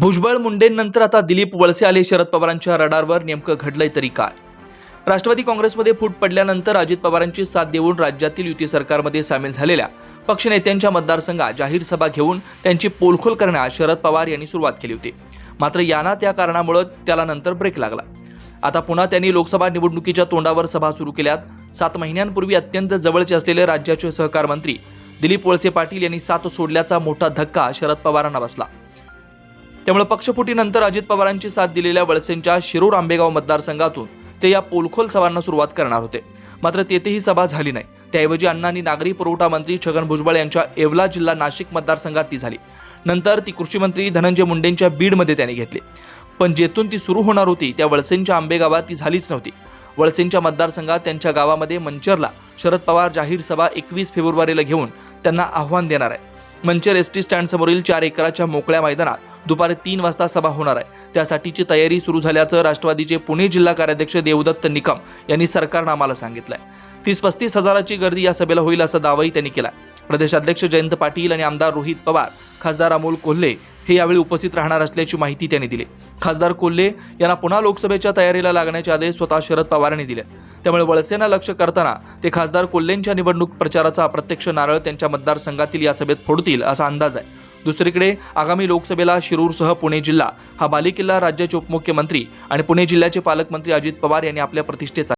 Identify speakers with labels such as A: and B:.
A: भुजबळ मुंडेंनंतर आता दिलीप वळसे आले शरद पवारांच्या रडारवर नेमकं घडलंय तरी काय? राष्ट्रवादी काँग्रेसमध्ये फूट पडल्यानंतर अजित पवारांची साथ देऊन राज्यातील युती सरकारमध्ये सामील झालेल्या पक्षनेत्यांच्या मतदारसंघात जाहीर सभा घेऊन त्यांची पोलखोल करण्यास शरद पवार यांनी सुरुवात केली होती. मात्र याना त्या कारणामुळे त्याला नंतर ब्रेक लागला. आता पुन्हा त्यांनी लोकसभा निवडणुकीच्या तोंडावर सभा सुरू केल्यात. सात महिन्यांपूर्वी अत्यंत जवळचे असलेले राज्याचे सहकार मंत्री दिलीप वळसे पाटील यांनी साथ सोडल्याचा मोठा धक्का शरद पवारांना बसला. त्यामुळे पक्षफुटीनंतर अजित पवारांची साथ दिलेल्या वळसेंच्या शिरूर आंबेगाव मतदारसंघातून ते या पोलखोल सभांना सुरुवात करणार होते. मात्र तेथेही सभा झाली नाही. त्याऐवजी अण्णांनी नागरी पुरवठा मंत्री छगन भुजबळ यांच्या येवला जिल्हा नाशिक मतदारसंघात ती झाली. नंतर ती कृषी मंत्री धनंजय मुंडेंच्या बीडमध्ये त्यांनी घेतली. पण जेथून ती सुरू होणार होती त्या वळसेंच्या आंबेगावात ती झालीच नव्हती. वळसेंच्या मतदारसंघात त्यांच्या गावामध्ये मंचरला शरद पवार जाहीर सभा एकवीस फेब्रुवारीला घेऊन त्यांना आव्हान देणार आहे. मंचर एस टी स्टँडसमोरील चार एकराच्या मोकळ्या मैदानात दुपारी तीन वाजता सभा होणार आहे. त्यासाठीची तयारी सुरू झाल्याचं राष्ट्रवादीचे पुणे जिल्हा कार्याध्यक्ष देवदत्त निकम यांनी सरकारनामाला सांगितलंय. तीस पस्तीस हजाराची गर्दी या सभेला होईल असा दावाही त्यांनी केला प्रदेशाध्यक्ष जयंत पाटील आणि आमदार रोहित पवार खासदार अमोल कोल्हे हे यावेळी उपस्थित राहणार असल्याची माहिती त्यांनी दिली. खासदार कोल्हे यांना पुन्हा लोकसभेच्या तयारीला लागण्याचे आदेश स्वतः शरद पवारांनी दिले त्यामुळे वळसेंना लक्ष करताना ते खासदार कोल्हेंच्या निवडणूक प्रचाराचा अप्रत्यक्ष नारळ त्यांच्या मतदारसंघातील या सभेत फोडतील असा अंदाज आहे. दुसरीकडे आगामी लोकसभेला शिरूरसह पुणे जिल्हा हा बालेकिल्ला राज्याचे उपमुख्यमंत्री आणि पुणे जिल्ह्याचे पालकमंत्री अजित पवार यांनी आपल्या प्रतिष्ठेचा